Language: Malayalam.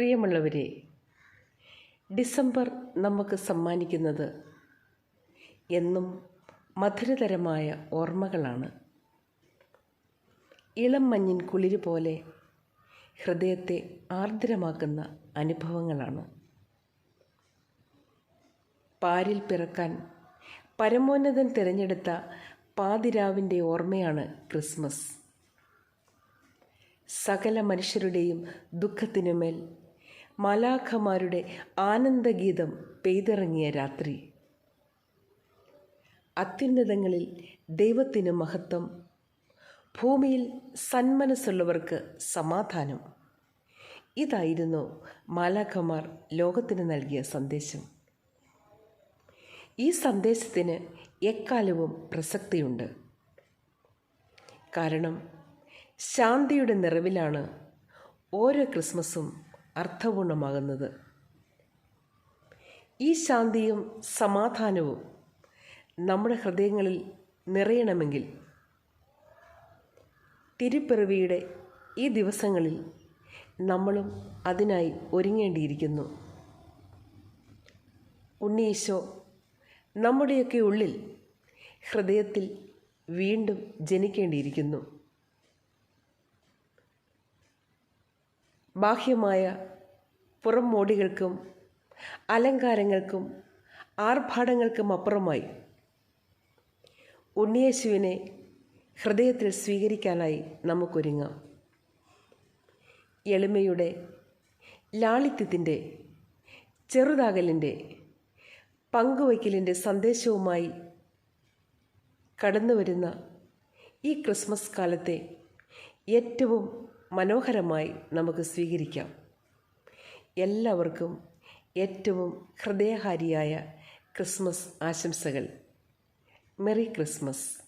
പ്രിയമുള്ളവരെ ഡിസംബർ നമുക്ക് സമ്മാനിക്കുന്നത് എന്നും മധുരതരമായ ഓർമ്മകളാണ്. ഇളം മഞ്ഞിൻ കുളിര് പോലെ ഹൃദയത്തെ ആർദ്രമാക്കുന്ന അനുഭവങ്ങളാണ്. പാരിൽ പിറക്കാൻ പരമോന്നതൻ തിരഞ്ഞെടുത്ത പാതിരാവിന്റെ ഓർമ്മയാണ് ക്രിസ്മസ്. സകല മനുഷ്യരുടെയും ദുഃഖത്തിനുമേൽ മാലാഖമാരുടെ ആനന്ദഗീതം പെയ്തിറങ്ങിയ രാത്രി. അത്യുന്നതങ്ങളിൽ ദൈവത്തിന് മഹത്വം ഭൂമിയിൽ സന്മനസ്സുള്ളവർക്ക് സമാധാനം. ഇതായിരുന്നു മാലാഖമാർ ലോകത്തിന് നൽകിയ സന്ദേശം. ഈ സന്ദേശത്തിന് എക്കാലവും പ്രസക്തിയുണ്ട്. കാരണം ശാന്തിയുടെ നിറവിലാണ് ഓരോ ക്രിസ്മസും അർത്ഥപൂർണമാകുന്നത്. ഈ ശാന്തിയും സമാധാനവും നമ്മുടെ ഹൃദയങ്ങളിൽ നിറയണമെങ്കിൽ തിരുപ്പിറവിയുടെ ഈ ദിവസങ്ങളിൽ നമ്മളും അതിനായി ഒരുങ്ങേണ്ടിയിരിക്കുന്നു. ഉണ്ണീശോ നമ്മുടെയൊക്കെ ഉള്ളിൽ ഹൃദയത്തിൽ വീണ്ടും ജനിക്കേണ്ടിയിരിക്കുന്നു. ബാഹ്യമായ പുറം മോടികൾക്കും അലങ്കാരങ്ങൾക്കും ആർഭാടങ്ങൾക്കും അപ്പുറമായി ഉണ്ണിയേശുവിനെ ഹൃദയത്തിൽ സ്വീകരിക്കാനായി നമുക്കൊരുങ്ങാം. എളിമയുടെ ലാളിത്യത്തിന്റെ ചെറുതാകലിന്റെ പങ്കുവയ്ക്കലിന്റെ സന്ദേശവുമായി കടന്നുവരുന്ന ഈ ക്രിസ്മസ് കാലത്തെ ഏറ്റവും മനോഹരമായി നമുക്ക് സ്വീകരിക്കാം. എല്ലാവർക്കും ഏറ്റവും ഹൃദയഹാരിയായ ക്രിസ്മസ് ആശംസകൾ. Merry Christmas.